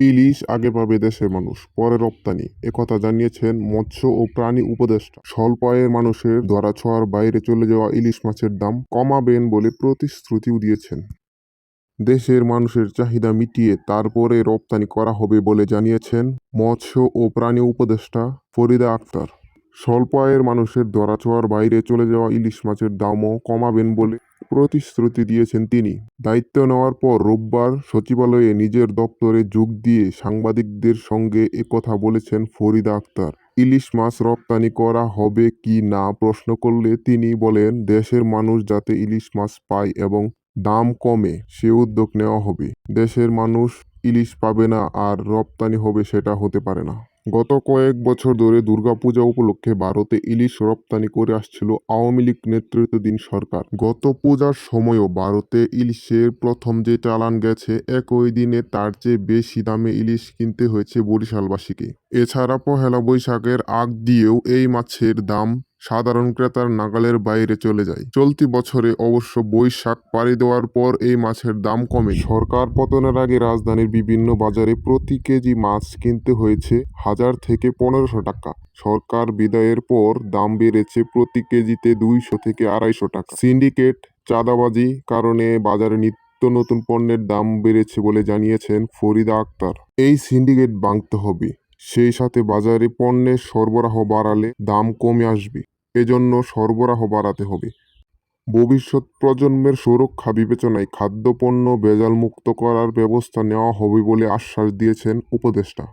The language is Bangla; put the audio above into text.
ইলিশ আগে পাবে দেশের মানুষ, পরে রপ্তানি। একথা জানিয়েছেন মৎস্য ও প্রাণী উপদেষ্টা। স্বল্প আয়ের মানুষের ধরাছোঁয়ার বাইরে চলে যাওয়া ইলিশ মাছের দাম কমাবেন বলে প্রতিশ্রুতিও দিয়েছেন। দেশের মানুষের চাহিদা মিটিয়ে তারপরে রপ্তানি করা হবে বলে জানিয়েছেন মৎস্য ও প্রাণী উপদেষ্টা ফরিদা আক্তার। স্বল্প আয়ের মানুষের ধরাছোঁয়ার বাইরে চলে যাওয়া ইলিশ মাছের দামও কমাবেন বলে প্রতিশ্রুতি দিয়েছেন তিনি। দায়িত্ব নেওয়ার পর রোববার সচিবালয়ে নিজের দপ্তরে যোগ দিয়ে সাংবাদিকদের সঙ্গে একথা বলেছেন ফরিদা আক্তার। ইলিশ মাছ রপ্তানি করা হবে কি না প্রশ্ন করলে তিনি বলেন, দেশের মানুষ যাতে ইলিশ মাছ পায় এবং দাম কমে, সে উদ্যোগ নেওয়া হবে। দেশের মানুষ ইলিশ পাবে না আর রপ্তানি হবে সেটা হতে পারে না। গত কয়েক বছর ধরে দুর্গাপূজা উপলক্ষে ভারতে ইলিশ রপ্তানি করে আসছিল আওয়ামী লীগ নেতৃত্বাধীন সরকার। গত পূজার সময়ও ভারতে ইলিশের প্রথম যে চালান গেছে, একই দিনে তার চেয়ে বেশি দামে ইলিশ কিনতে হয়েছে বরিশালবাসীকে। এছাড়া পহেলা বৈশাখের আগ দিয়েও এই মাছের দাম সাধারণ ক্রেতার নাগালের বাইরে চলে যায়। চলতি বছরে অবশ্য বৈশাখ পাড়ি দেওয়ার পর এই মাছের দাম কমে। সরকার পতনের আগে রাজধানীর বিভিন্ন বাজারে প্রতি কেজি মাছ কিনতে হয়েছে হাজার থেকে পনেরোশো টাকা। সরকার বিদায়ের পর দাম বেড়েছে প্রতি কেজিতে দুইশো থেকে আড়াইশো টাকা। সিন্ডিকেট চাঁদাবাজি কারণে বাজারে নিত্য নতুন পণ্যের দাম বেড়েছে বলে জানিয়েছেন ফরিদা আক্তার। এই সিন্ডিকেট ভাঙতে হবে। সেই সাথে বাজারে পণ্যের সরবরাহ বাড়ালে দাম কমে আসবে। এজন্য সরবরাহ বাড়াতে হবে। ভবিষ্যৎ প্রজন্মের সুরক্ষা বিবেচনায় খাদ্যপণ্য ভেজালমুক্ত করার ব্যবস্থা নেওয়া হবে বলে আশ্বাস দিয়েছেন উপদেষ্টা।